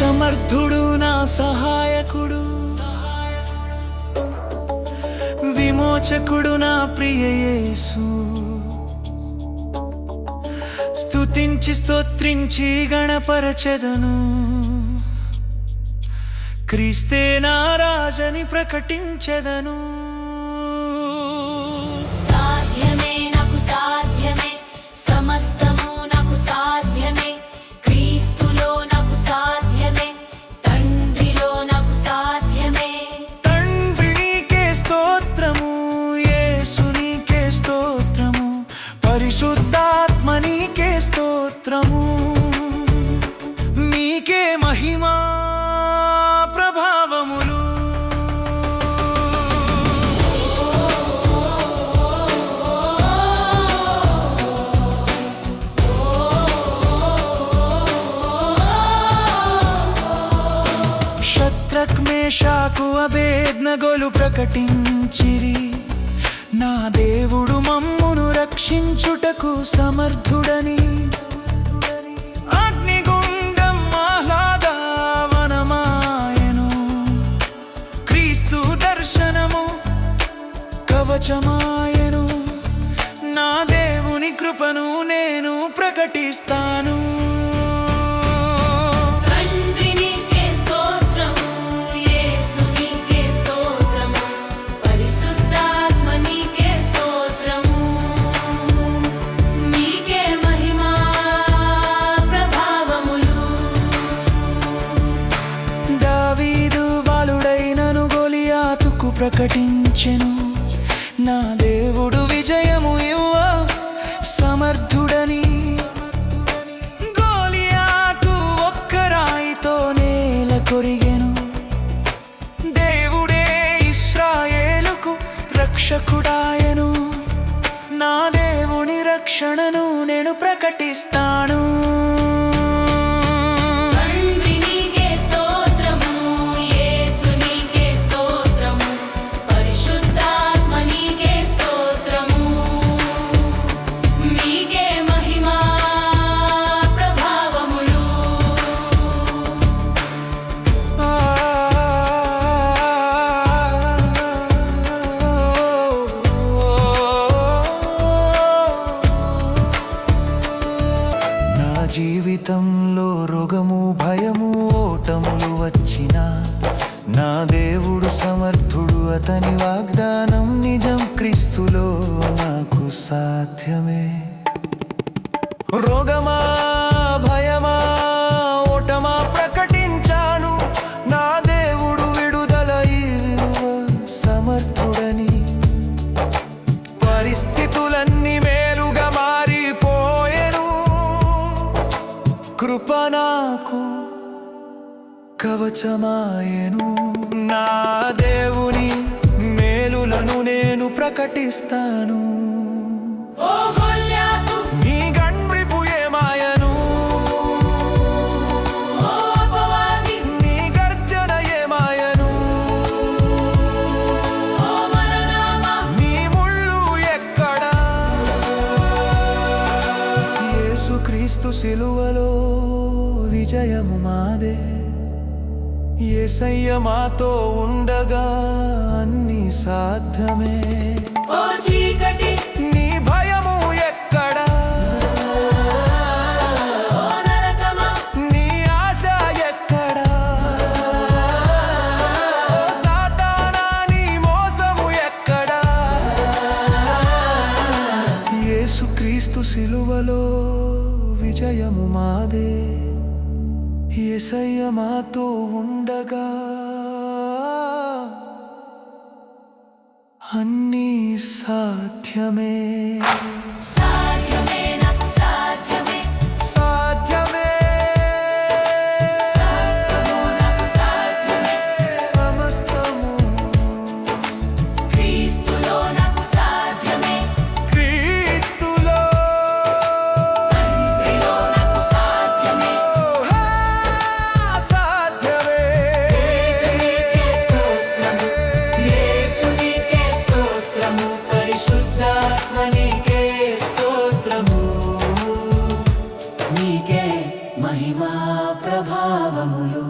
సమర్థుడు నా సహాయకుడు. విమోచకుడు నా ప్రియయేసు స్తుతించి స్తోత్రించి గణపరచెదను. క్రీస్తే నా రాజని ప్రకటించెదను. స్తోత్రము. మీకే మహిమా ప్రభావములు. శత్రక్మేషాకు అభేద్నగోలు ప్రకటించిరి. నా దేవుడు మమ్మును రక్షించుటకు సమర్థుడని. కవచమాయను నా దేవుని కృపను నేను ప్రకటిస్తాను. ప్రకటించెను. నా దేవుడు విజయము ఇవ్వ సమర్థుడని. గోలియాకు ఒక్క రాయితో నేల కొరిగెను. దేవుడే ఇస్రాయేలుకు రక్షకుడాయను. నా దేవుని రక్షణను నేను ప్రకటిస్తాను. రోగము భయము ఓటములు వచ్చినా నా దేవుడు సమర్థుడు అతని వాగ్దానం నిజం. క్రీస్తులో నాకు సాధ్యమే. రోగమా భయమా ఓటమా ప్రకటించాను. నా దేవుడు విడుదల సమర్థుడని. పరిస్థితులన్నీ మేలుగా మారిపోయెను. కృప నాకు కవచమాయెను. నా దేవుని మేలులను నేను ప్రకటిస్తాను. నీ గండ్రిపు ఏమాయను. నీ గర్జన ఏమాయను. ఓ మరణమా! నీ ముళ్ళు ఎక్కడా? యేసుక్రీస్తు సిలువలో విజయము మాదే. యేసయ్య మాతో ఉండగా అన్ని సాధ్యమే. నీ భయము ఎక్కడా? నీ ఆశ ఎక్కడా? సాతానా నీ మోసము ఎక్కడా? యేసుక్రీస్తు సిలువలో విజయము మాదే. ఏసయ్య మాతో ఉండగా అన్నీ సాధ్యమే. సాధ్యమే మహిమా ప్రభావములు.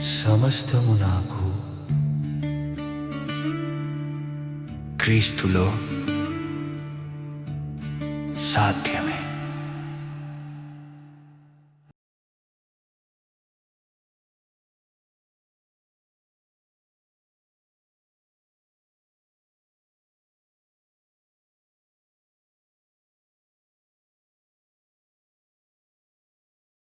సమస్తము నాకు క్రీస్తులో సాధ్యమే.